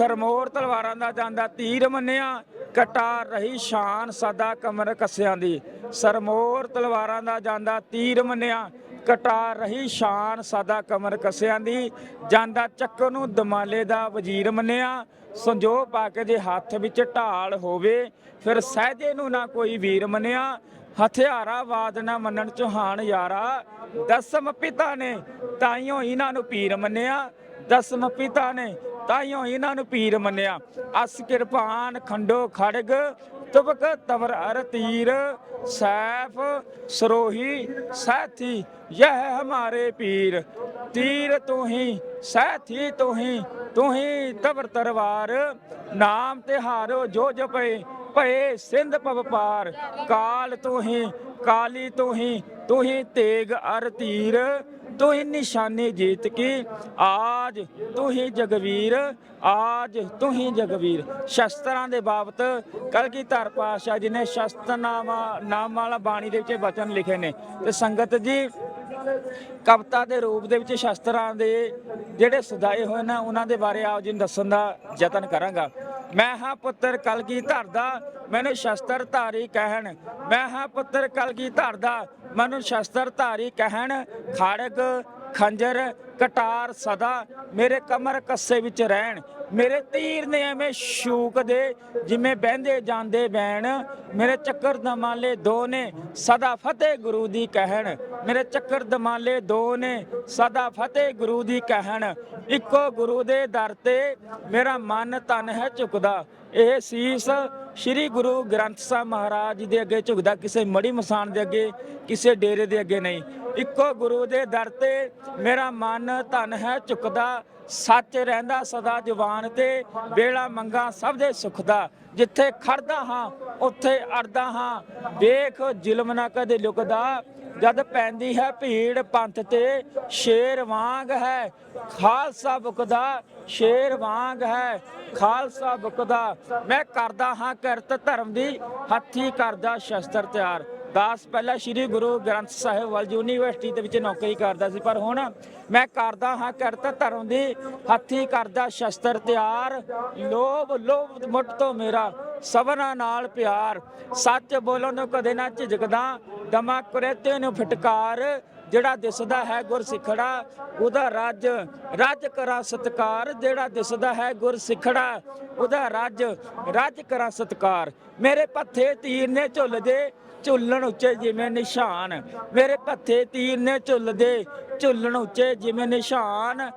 ਸਰਮੋਰ ਤਲਵਾਰਾਂ ਦਾ ਜਾਂਦਾ ਤੀਰ ਮੰਨਿਆ, ਕਟਾ ਰਹੀ ਸ਼ਾਨ ਸਦਾ ਕਮਰ ਕੱਸਿਆਂ ਦੀ। ਸਰਮੋਰ ਤਲਵਾਰਾਂ ਦਾ ਜਾਂਦਾ ਤੀਰ ਮੰਨਿਆ, ਕਟਾ ਰਹੀ ਸ਼ਾਨ ਸਦਾ ਕਮਰ ਕੱਸਿਆਂ ਦੀ। ਜਾਂਦਾ ਚੱਕਰ ਨੂੰ ਦਮਾਲੇ ਦਾ ਵਜ਼ੀਰ ਮੰਨਿਆ, ਸੰਜੋ ਪਾ ਕੇ ਜੇ ਹੱਥ ਵਿੱਚ ਢਾਲ ਹੋਵੇ, ਫਿਰ ਸਹਿਜੇ ਨੂੰ ਨਾ ਕੋਈ ਵੀਰ ਮੰਨਿਆ। ਹਥਿਆਰਾ ਵਾਦ ਨਾ ਮੰਨਣ ਚੋਹਾਨ ਯਾਰਾ, ਦਸਮ ਪਿਤਾ ਨੇ ਤਾਈਓ ਇਹਨਾਂ ਨੂੰ ਪੀਰ ਮੰਨਿਆ। ਦਸਮ ਪਿਤਾ ਨੇ ਤਾਈਓ ਇਹਨਾਂ ਨੂੰ ਪੀਰ ਮੰਨਿਆ। ਅਸ ਕਿਰਪਾਨ ਖੰਡੋ ਖੜਗ, ਤੁਬਕ ਤਵਰ ਅਰ ਤੀਰ, ਸੈਫ ਸਰੋਹੀ, ਸਾਥੀ, ਯਹ ਹਮਾਰੇ ਪੀਰ। ਤੀਰ ਤੂੰ ਹੀ ਸਾਥੀ ਤੂੰ ਹੀ ਤੂੰ ਹੀ ਤਵਰ ਤਰਵਾਰ ਨਾਮ ਤੇ ਹਾਰੋ ਜੋ ਜਪੇ, ਭਏ ਸਿੰਧ ਪਵ ਪਾਰ। ਕਾਲ ਤੂੰ ਹੀ ਕਾਲੀ ਤੂੰ ਹੀ ਤੂੰ ਹੀ ਤੇਗ ਅਰ ਤੀਰ। ਤੂੰ ਹੀ ਨਿਸ਼ਾਨੀ ਜੀਤ ਕੀ ਆਜ ਤੂੰ ਹੀ ਜਗਵੀਰ, ਆਜ ਤੂੰ ਹੀ ਜਗਵੀਰ। ਸ਼ਸਤਰਾਂ ਦੇ ਬਾਬਤ ਕਲਗੀਧਰ ਪਾਸ਼ਾ ਜੀ ਨੇ ਸ਼ਸਤਰਨਾਮਾ, ਨਾਮ ਵਾਲਾ ਬਾਣੀ ਦੇ ਵਿੱਚ ਬਚਨ ਲਿਖੇ ਨੇ। ਤੇ ਸੰਗਤ ਜੀ, ਕਵਿਤਾ ਦੇ ਰੂਪ ਦੇ ਵਿੱਚ ਸ਼ਸਤਰਾਂ ਦੇ ਜਿਹੜੇ ਸਜਾਏ ਹੋਏ ਨੇ, ਉਹਨਾਂ ਦੇ ਬਾਰੇ ਆਪ ਜੀ ਨੂੰ ਦੱਸਣ ਦਾ ਯਤਨ ਕਰਾਂਗਾ। ਮੈਂ ਹਾਂ ਪੁੱਤਰ ਕਲਗੀ ਧਰਦਾ ਮੈਨੂੰ ਸ਼ਸਤਰ ਧਾਰੀ ਕਹਿਣ। ਮੈਂ ਹਾਂ ਪੁੱਤਰ ਕਲਗੀ ਧਰਦਾ ਮੈਨੂੰ ਸ਼ਸਤਰ ਧਾਰੀ ਕਹਿਣ, ਖੜਗ ਖੰਜਰ, ਕਟਾਰ ਸਦਾ ਮੇਰੇ ਕਮਰ ਕੱਸੇ ਵਿੱਚ ਰਹਿਣ। ਮੇਰੇ ਤੀਰ ਨੇ ਐਵੇਂ ਸ਼ੂਕ ਦੇ, ਜਿਵੇਂ ਬਹਿੰਦੇ ਜਾਂਦੇ ਬੈਣ ਮੇਰੇ ਚੱਕਰ ਦਮਾਲੇ ਦੋ ਨੇ, ਸਦਾ ਫਤਿਹ ਗੁਰੂ ਦੀ ਕਹਿਣ। ਮੇਰੇ ਚੱਕਰ ਦਮਾਲੇ ਦੋ ਨੇ, ਸਦਾ ਫਤਿਹ ਗੁਰੂ ਦੀ ਕਹਿਣ। ਇੱਕੋ ਗੁਰੂ ਦੇ ਦਰ ਤੇ ਮੇਰਾ ਮਨ ਤਨ ਹੈ ਝੁਕਦਾ ਇਹ ਸੀਸ ਸ੍ਰੀ ਗੁਰੂ ਗ੍ਰੰਥ ਸਾਹਿਬ ਮਹਾਰਾਜ ਜੀ ਦੇ ਅੱਗੇ ਝੁਕਦਾ ਕਿਸੇ ਮੜੀ ਮਸਾਨ ਦੇ ਅੱਗੇ, ਕਿਸੇ ਡੇਰੇ ਦੇ ਅੱਗੇ ਨਹੀਂ। ਇੱਕੋ ਗੁਰੂ ਦੇ ਦਰ ਤੇ ਮੇਰਾ ਮਨ ਧਨ ਹੈ ਝੁਕਦਾ, ਸੱਚ ਰਹਿੰਦਾ ਸਦਾ ਜਵਾਨ ਤੇ, ਵੇਲਾ ਮੰਗਾ ਸਭ ਦੇ ਸੁਖ ਦਾ। ਜਿੱਥੇ ਖੜਦਾ ਹਾਂ, ਉੱਥੇ ਅੜਦਾ ਹਾਂ। ਵੇਖ ਜ਼ੁਲਮ ਨਾ ਕਦੇ ਲੁਕਦਾ, ਜਦ ਪੈਂਦੀ ਹੈ ਭੀੜ ਪੰਥ ਤੇ, ਸ਼ੇਰ ਵਾਂਗ ਹੈ, ਖਾਲਸਾ ਬੁਕਦਾ। ਸ਼ੇਰ ਵਾਂਗ ਹੈ, ਖਾਲਸਾ ਬੁਕਦਾ ਮੈਂ ਕਰਦਾ ਹਾਂ ਕਿਰਤ ਧਰਮ ਦੀ, ਹੱਥੀ ਕਰਦਾ ਸ਼ਸਤਰ ਤਿਆਰ। ਦਾਸ ਪਹਿਲਾਂ ਸ੍ਰੀ ਗੁਰੂ ਗ੍ਰੰਥ ਸਾਹਿਬ ਵਲ ਯੂਨੀਵਰਸਿਟੀ ਦੇ ਵਿੱਚ ਨੌਕਰੀ ਕਰਦਾ ਸੀ, ਪਰ ਹੁਣ ਮੈਂ ਕਰਦਾ ਹਾਂ ਕਿਰਤ ਧਰਮ ਦੀ, ਹੱਥੀ ਕਰਦਾ ਸ਼ਸਤਰ ਤਿਆਰ। ਲੋਭ ਲੋਭ ਮੁੱਠ ਤੋਂ ਮੇਰਾ, ਸਭਨਾ ਨਾਲ ਪਿਆਰ। ਸੱਚ ਬੋਲਣ ਨੂੰ ਕਦੇ ਨਾ ਝਿਜਕਦਾ, ਦਮਾ ਕੁਰੇਤੇ ਨੂੰ ਫਟਕਾਰ। ਜਿਹੜਾ ਦਿਸਦਾ ਹੈ ਗੁਰ ਸਿੱਖੜਾ ਉਹਦਾ ਰੱਜ ਰੱਜ ਕਰਾ ਸਤਕਾਰ, ਜਿਹੜਾ ਦਿਸਦਾ ਹੈ ਗੁਰ ਸਿੱਖੜਾ ਉਹਦਾ ਰੱਜ ਰੱਜ ਕਰਾ ਸਤਕਾਰ। ਮੇਰੇ ਪੱਥੇ ਤੀਰ ਨੇ ਝੁੱਲਦੇ ਝੁੱਲਣ ਉੱਚੇ ਜਿਵੇਂ ਨਿਸ਼ਾਨ। ਮੇਰੇ ਪੱਥੇ ਤੀਰ ਨੇ ਝੁੱਲਦੇ ਝੁੱਲਣ ਉੱਚੇ ਜਿਵੇਂ ਨਿਸ਼ਾਨ।